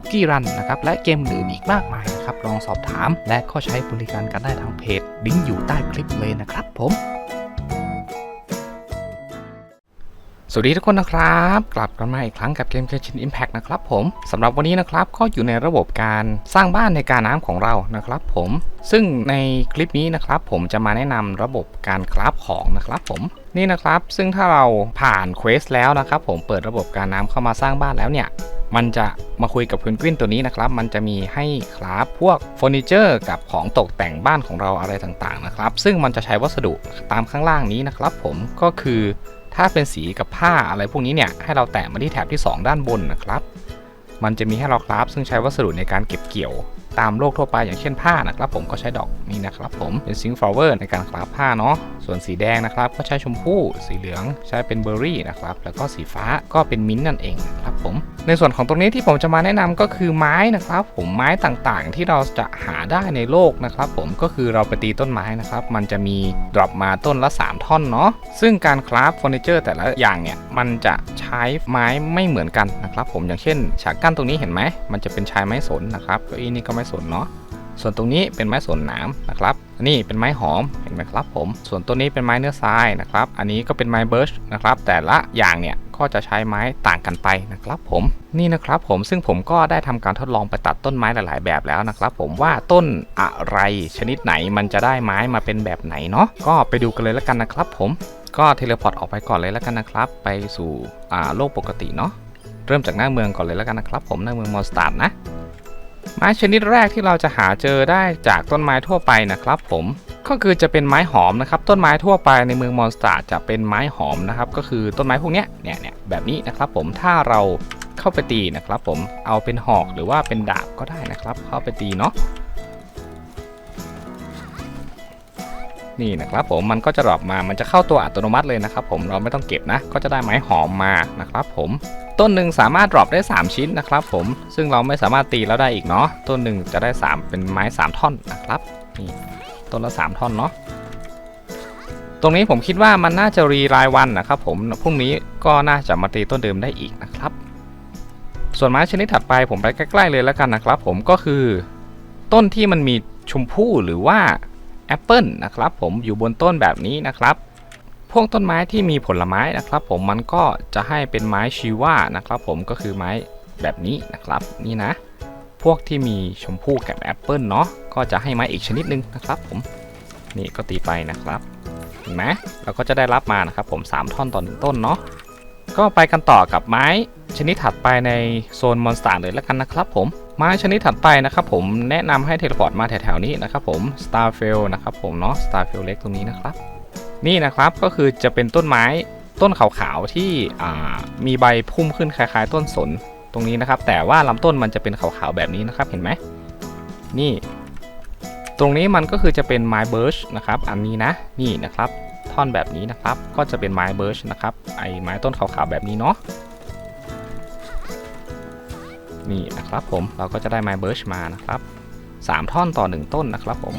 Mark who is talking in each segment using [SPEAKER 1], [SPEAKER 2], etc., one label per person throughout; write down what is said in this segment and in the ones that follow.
[SPEAKER 1] คุกกี้รันนะครับและเกมอื่นอีกมากมายนะครับลองสอบถาม และก็ใช้บริการกันได้ทางเพจลิงก์อยู่ใต้คลิปเลยนะครับผมสวัสดีทุกคนนะครับ กลับกันมาอีกครั้งกับเกม Genshin Impact นะครับผมสำหรับวันนี้นะครับก็อยู่ในระบบการสร้างบ้านในการน้ำของเรานะครับผมซึ่งในคลิปนี้นะครับผมจะมาแนะนำระบบการคราฟของนะครับผมนี่นะครับซึ่งถ้าเราผ่านเควสแล้วนะครับผมเปิดระบบการน้ำเข้ามาสร้างบ้านแล้วเนี่ย มันจะมาคุยกับเพนกวินตัวนี้นะครับ มันจะมีให้คราฟพวกเฟอร์นิเจอร์กับของตกแต่งบ้านของเราอะไรต่างๆนะครับ ซึ่งมันจะใช้วัสดุตามข้างล่างนี้นะครับ ผมก็คือถ้าเป็นสีกับผ้าอะไรพวกนี้เนี่ยให้เราแตะมาที่แถบที่ 2 ด้านบนนะครับ มันจะมีให้เราคราฟซึ่งใช้วัสดุในการเก็บเกี่ยวตามโลกทั่วไปอย่างเช่นผ้านะครับ ผมก็ใช้ดอกนี้นะครับผมเป็นซิงค์ฟลาวเวอร์ในการคราฟผ้าเนาะส่วนสีแดงนะครับ ก็ใช้ชมพู่ สีเหลืองใช้เป็นเบอร์รี่นะครับแล้วก็สีฟ้าก็เป็นมิ้นท์นั่นเองนะครับ ผม ในส่วนของตรงนี้ที่ผมจะมาแนะนำก็คือไม้นะครับผมไม้ต่างๆ ที่เราจะหาได้ในโลกนะครับผมก็คือเราไปตีต้นไม้นะครับมันจะมีดรอปมาต้นละ 3 ท่อนเนาะซึ่งการคราฟเฟอร์นิเจอร์แต่ละอย่างเนี่ยมันจะใช้ไม้ไม่เหมือนกันนะครับผมอย่างเช่น ฉากกั้นตรงนี้เห็นไหมมันจะเป็นชายไม้สนนะครับเก้าอี้นี่ก็ไม้สนเนาะ ส่วนตรงนี้เป็นไม้สนหนามนะครับอันนี้เป็นไม้หอมเห็นไหมครับผม ส่วนตัวนี้เป็นไม้เนื้อทรายนะครับ อันนี้ก็เป็นไม้เบิร์ชนะครับ แต่ละอย่างเนี่ยก็จะใช้ไม้ต่างกันไปนะครับผมนี่นะครับผมซึ่งผมก็ได้ทำการทดลองไปตัดต้นไม้หลาย ๆ แบบแล้วนะครับผมว่าต้นอะไรชนิดไหนมันจะได้ไม้มาเป็นแบบไหนเนาะก็ไปดูกันเลยแล้วกันนะครับผมก็เทเลพอร์ตออกไปก่อนเลยแล้วกันนะครับ ไปสู่โลกปกติเนาะเริ่มจากหน้าเมืองก่อนเลยแล้วกันนะครับผมหน้าเมืองมอนสตาร์นะ ไม้ชนิดแรกที่เราจะหาเจอได้จากต้นไม้ทั่วไปนะครับผมก็คือจะเป็นไม้หอมนะครับต้นไม้ทั่วไปในเมืองมอนสตาร์จะเป็นไม้หอมนะครับก็คือต้นไม้พวกนี้เนี่ยเนี่ยแบบนี้นะครับผมถ้าเราเข้าไปตีนะครับผมเอาเป็นหอกหรือว่าเป็นดาบก็ได้นะครับ เข้าไปตีเนาะ นี่นะครับผมมันก็จะดรอปมา มันจะเข้าตัวอัตโนมัติเลยนะครับผมเราไม่ต้องเก็บนะ ก็จะได้ไม้หอมมานะครับผมต้นหนึ่งสามารถดรอปได้ 3 ชิ้นนะครับผมซึ่งเราไม่สามารถตีแล้วได้อีกเนาะต้นหนึ่งจะได้ 3 เป็นไม้ 3 ท่อนนะครับนี่ต้นละ 3 ท่อนเนาะตรงนี้ผมคิดว่ามันน่าจะรีรายวันนะครับผมพรุ่งนี้ก็น่าจะมาตีต้นเดิมได้อีกนะครับ ส่วนไม้ชนิดถัดไปผมไปใกล้ๆเลยแล้วกันนะครับ ผมก็คือ ต้นที่มันมีชมพู่หรือว่า แอปเปิลนะครับผมอยู่บนต้นแบบนี้นะครับ พวกต้นไม้ที่มีผลไม้นะครับ ผมมันก็จะให้เป็นไม้ชีว่านะครับ ผมก็คือไม้แบบนี้นะครับนี่นะ พวกที่มีชมพู่กับแอปเปิลเนาะก็จะให้ไม้อีกชนิดหนึงนะครับ ผมนี่ก็ตีไปนะครับเห็นไหมเราก็จะได้รับมานะครับ ผม 3 ท่อนต่อหนึ่งต้นเนาะ ก็ไปกันต่อกับไม้ชนิดถัดไปในโซนมอนสเตอร์เลยแล้วกันนะครับผมไม้ชนิดถัดไปนะครับผมแนะนำให้เทเลพอร์ตมาแถวๆนี้นะครับผม Starfield นะครับผมเนาะ Starfield เล็กตรงนี้นะครับ นี่นะครับก็คือจะเป็นต้นไม้ต้นขาวๆที่มีใบพุ่มขึ้นคล้ายๆ ต้นสนตรงนี้นะครับ แต่ว่าลำต้นมันจะเป็นขาวๆแบบนี้นะครับเห็นไหมนี่ ตรงนี้มันก็คือจะเป็นไม้เบิร์ชนะครับอันนี้นะนี่นะครับ ท่อนแบบนี้นะครับ ก็จะเป็นไม้เบิร์ชนะครับ ไอไม้ต้นขาวๆแบบนี้เนาะ นี่นะครับผม เราก็จะได้ไม้เบิร์ชมานะครับสามท่อนต่อหนึ่งต้นนะครับผม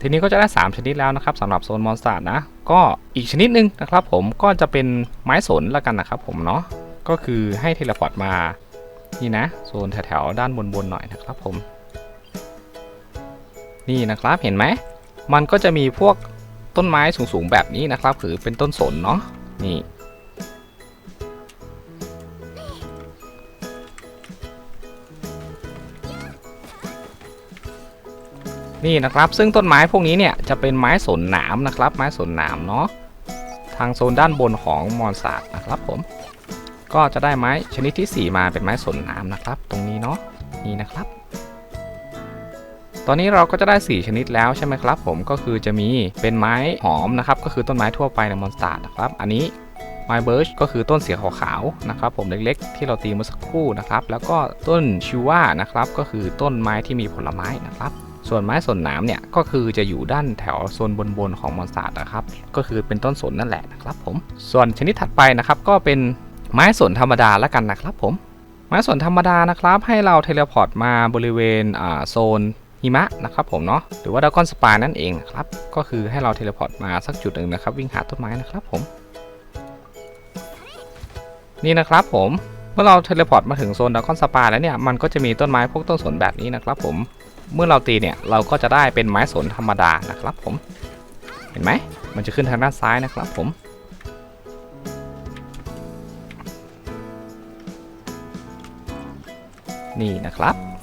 [SPEAKER 1] ทีนี้ก็จะได้ 3 ชนิดแล้วนะครับสำหรับโซนมอนสเตอร์นะ ก็อีกชนิดหนึ่งนะครับผมก็จะเป็นไม้สนละกันนะครับผมเนาะ ก็คือให้เทเลพอร์ตมา นี่นะ โซนแถวๆด้านบนๆหน่อยนะครับผม นี่นะครับเห็นไหมมันก็จะมีพวกต้นไม้สูงๆแบบนี้นะครับ หรือเป็นต้นสนเนาะนี่นี่นะครับ ซึ่งต้นไม้พวกนี้เนี่ยจะเป็นไม้สนหนามนะครับ ไม้สนหนามเนาะทางโซนด้านบนของมอนสาดนะครับผม ก็จะได้ไม้ชนิดที่ 4 มาเป็นไม้สนหนามนะครับ ตรงนี้เนาะนี่นะครับ ตอนนี้เราก็จะได้ 4 ชนิดแล้วใช่ไหมครับ ผมก็คือจะมีเป็นไม้หอมนะครับก็คือต้นไม้ทั่วไปในมอนสตาร์นะครับอันนี้ไมเบิร์ชก็คือต้นเสียขาวๆนะครับผมเล็กๆ ที่เราตีเมื่อสักครู่นะครับแล้วก็ต้นชิว่านะครับก็คือต้นไม้ที่มีผลไม้นะครับส่วนไม้สนน้ำเนี่ยก็คือจะอยู่ด้านแถวโซนบนๆของมอนสตาร์นะครับก็คือเป็นต้นสนนั่นแหละนะครับผมส่วนชนิดถัดไปนะครับก็เป็นไม้สนธรรมดาล้วกันนะครับผมไม้สนธรรมดานะครับให้เราเทเลพอร์ตมาบริเวณโซน หิมะนะครับผมเนาะหรือว่าดากอนสปานั่นเองครับก็คือให้เราเทเลพอร์ตมาสักจุดหนึ่งนะครับ วิ่งหาต้นไม้นะครับผม นี่นะครับผมเมื่อเราเทเลพอร์ตมาถึงโซนดากอนสปาแล้วเนี่ยมันก็จะมีต้นไม้พวกต้นสนแบบนี้นะครับผมเมื่อเราตีเนี่ยเราก็จะได้เป็นไม้สนธรรมดานะครับผม เห็นไหมมันจะขึ้นทางด้านซ้ายนะครับผมนี่นะครับ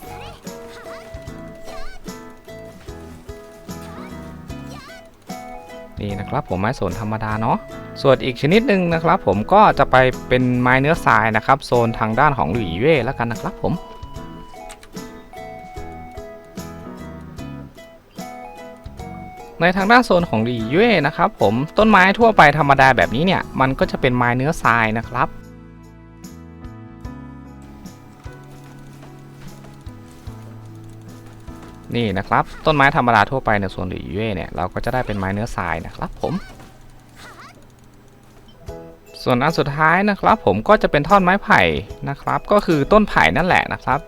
[SPEAKER 1] นี่นะครับผมไม้สนธรรมดาเนาะส่วนอีกชนิดหนึ่งนะครับ ผมก็จะไปเป็นไม้เนื้อทรายนะครับ โซนทางด้านของหลุยเว่แล้วกันนะครับผมในทางด้านโซนของหลีเย่นะครับผมต้นไม้ทั่วไปธรรมดาแบบนี้เนี่ยมันก็จะเป็นไม้เนื้อทรายนะครับ นี่นะครับต้นไม้ธรรมดาทั่วไปในโซนหลีเย่เนี่ยเราก็จะได้เป็นไม้เนื้อทรายนะครับผม ส่วนอันสุดท้ายนะครับ ผมก็จะเป็นท่อนไม้ไผ่นะครับ ก็คือต้นไผ่นั่นแหละนะครับ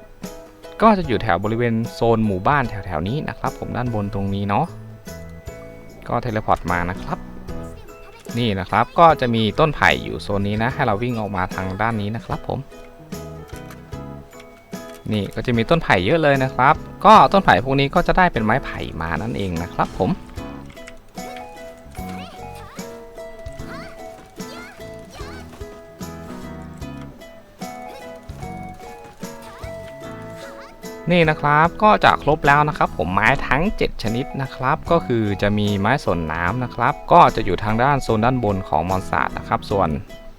[SPEAKER 1] ก็จะอยู่แถวบริเวณโซนหมู่บ้านแถวๆนี้นะครับ ผมด้านบนตรงนี้เนาะก็เทเลพอร์ตมานะครับ นี่นะครับก็จะมีต้นไผ่อยู่โซนนี้นะให้เราวิ่งออกมาทางด้านนี้นะครับผม นี่ก็จะมีต้นไผ่เยอะเลยนะครับ ก็ต้นไผ่พวกนี้ก็จะได้เป็นไม้ไผ่มานั่นเองนะครับผม นี่นะครับก็จะครบแล้วนะครับ ผมไม้ทั้ง 7 ชนิดนะครับ ก็คือจะมีไม้สนน้ำนะครับ ก็จะอยู่ทางด้านโซนด้านบนของมอนสตาร์ดนะครับ ส่วน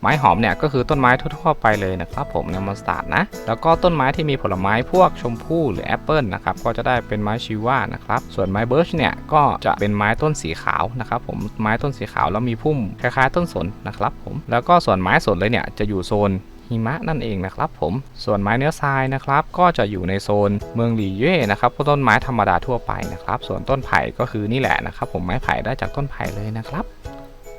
[SPEAKER 1] ไม้หอมเนี่ยก็คือต้นไม้ทั่วๆไปเลยนะครับผมในมอนสตาร์ดนะ แล้วก็ต้นไม้ที่มีผลไม้พวกชมพู่หรือแอปเปิลนะครับก็จะได้เป็นไม้ชิว่านะครับ ส่วนไม้เบิร์ชเนี่ยก็จะเป็นไม้ต้นสีขาวนะครับผมไม้ต้นสีขาวแล้วมีพุ่มคล้ายๆ ต้นสนนะครับผมแล้วก็ส่วนไม้สนเลยเนี่ยจะอยู่โซนหิมะนั่นเองนะครับผมส่วนไม้เนื้อทรายนะครับ ก็จะอยู่ในโซนเมืองหลีเย่นะครับพวกต้นไม้ธรรมดาทั่วไปนะครับ ส่วนต้นไผ่ก็คือนี่แหละนะครับ ผมไม้ไผ่ได้จากต้นไผ่เลยนะครับ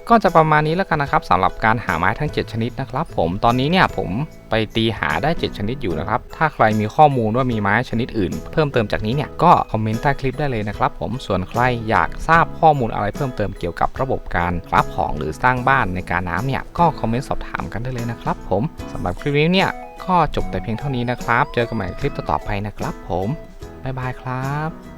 [SPEAKER 1] ก็จะประมาณนี้แล้วกันนะครับสำหรับการหาไม้ทั้ง 7 ชนิดนะครับผมตอนนี้เนี่ยผมไปตีหาได้ 7 ชนิดอยู่นะครับ ถ้าใครมีข้อมูลว่ามีไม้ชนิดอื่น เพิ่มเติมจากนี้เนี่ยก็คอมเมนต์ใต้คลิปได้เลยนะครับ ผมส่วนใครอยากทราบข้อมูลอะไรเพิ่มเติมเกี่ยวกับระบบการรับของหรือสร้างบ้านในการน้ำเนี่ยก็คอมเมนต์สอบถามกันได้เลยนะครับผมสำหรับคลิปนี้เนี่ยก็จบแต่เพียงเท่านี้นะครับ เจอกันใหม่คลิปต่อๆไปนะครับ ผมบ๊ายบายครับ